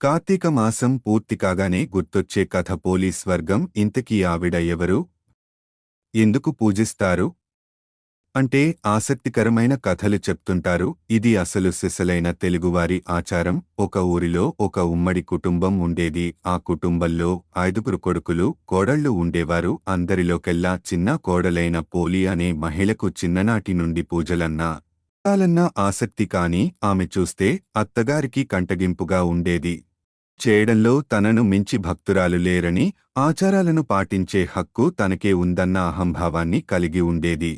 కార్తీక మాసం పూర్తి కాగానే గుర్తొచ్చే కథ పోలీస్ వర్గం ఇంతకీ ఆవిడ ఎవరు? ఎందుకు పూజిస్తారు? అంటే ఆసక్తికరమైన కథలు చెప్తుంటారు. ఇది అసలు సిసలైన తెలుగువారి ఆచారం. ఒక ఊరిలో ఒక ఉమ్మడి కుటుంబం ఉండేది. ఆ కుటుంబంలో ఐదుగురు కొడుకులు కోడళ్ళు ఉండేవారు. అందరిలోకెల్లా చిన్న కోడలైన పోలి అనే మహిళకు చిన్ననాటి నుండి పూజలన్నా కాలన్నా ఆసక్తి కాని ఆమె చూస్తే అత్తగారికి కంటగింపుగా ఉండేది. చేయడంలో తనను మించి భక్తురాలు లేరని ఆచారాలను పాటించే హక్కు తనకే ఉందన్న అహంభావాన్ని కలిగి ఉండేది.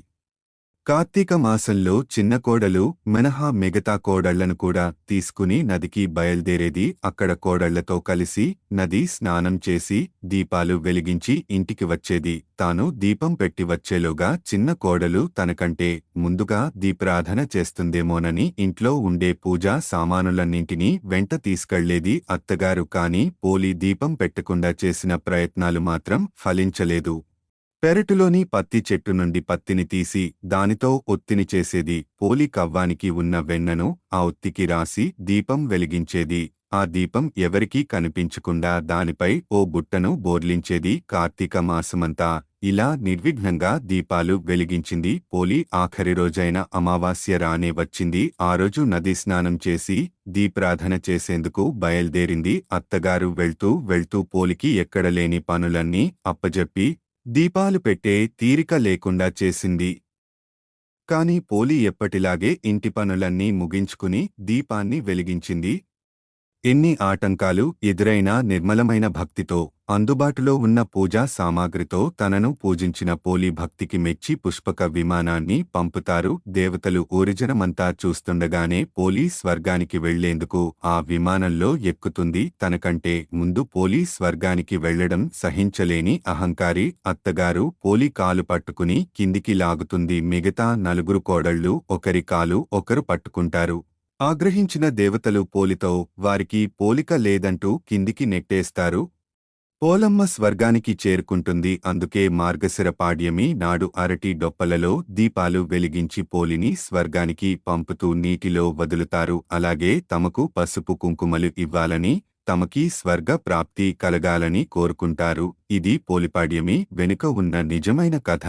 కార్తీక మాసంలో చిన్న కోడలు మినహా మిగతా కోడళ్ళను కూడా తీసుకుని నదికి బయల్దేరేది. అక్కడ కోడళ్ళతో కలిసి నది స్నానం చేసి దీపాలు వెలిగించి ఇంటికి వచ్చేది. తాను దీపం పెట్టి వచ్చేలోగా చిన్న కోడలు తనకంటే ముందుగా దీప్రాధన చేస్తుందేమోనని ఇంట్లో ఉండే పూజా సామానులన్నింటినీ వెంట తీసుకెళ్ళేది అత్తగారు. కాని పోలి దీపం పెట్టకుండా చేసిన ప్రయత్నాలు మాత్రం ఫలించలేదు. పెరటులోని పత్తి చెట్టు నుండి పత్తిని తీసి దానితో ఒత్తిని చేసేది పోలి కవ్వానికి ఉన్న వెన్నను ఆ ఒత్తికి రాసి దీపం వెలిగించేది. ఆ దీపం ఎవరికీ కనిపించకుండా దానిపై ఓ బుట్టను బోర్లించేది కార్తీక మాసమంతా. ఇలా నిర్విఘ్నంగా దీపాలు వెలిగించింది పోలి ఆఖరి రోజైన అమావాస్య రానే వచ్చింది. ఆ రోజు నది స్నానం చేసి దీప్రాధన చేసేందుకు బయల్దేరింది అత్తగారు వెళ్తూ వెళ్తూ పోలికి ఎక్కడలేని పనులన్నీ అప్పజెప్పి దీపాలు పెట్టే తీరిక లేకుండా చేసింది. కాని పోలి ఎప్పటిలాగే ఇంటి పనులన్నీ ముగించుకుని దీపాన్ని వెలిగించింది. ఎన్ని ఆటంకాలు ఎదురైనా నిర్మలమైన భక్తితో. అందుబాటులో ఉన్న పూజా సామాగ్రితో తనను పూజించిన పోలి భక్తికి మెచ్చి పుష్పక విమానాన్ని పంపుతారు. దేవతలు ఊరిజనమంతా చూస్తుండగానే పోలీ స్వర్గానికి వెళ్ళేందుకు ఆ విమానంలో ఎక్కుతుంది. తనకంటే ముందు పోలీ స్వర్గానికి వెళ్ళడం సహించలేని అహంకారి అత్తగారు పోలి కాలు పట్టుకుని కిందికి లాగుతుంది. మిగతా నలుగురు కోడళ్ళు ఒకరి కాలు ఒకరు పట్టుకుంటారు. ఆగ్రహించిన దేవతలు పోలితో వారికి పోలిక లేదంటూ కిందికి నెట్టేస్తారు. పోలమ్మ స్వర్గానికి చేరుకుంటుంది. అందుకే మార్గశిర పాడ్యమి నాడు అరటి డొప్పలలో దీపాలు వెలిగించి పోలిని స్వర్గానికి పంపుతూ నీటిలో వదులుతారు. అలాగే తమకు పసుపు కుంకుమలు ఇవ్వాలని తమకి స్వర్గ ప్రాప్తి కలగాలని కోరుకుంటారు. ఇది పోలిపాడ్యమి వెనుక ఉన్న నిజమైన కథ.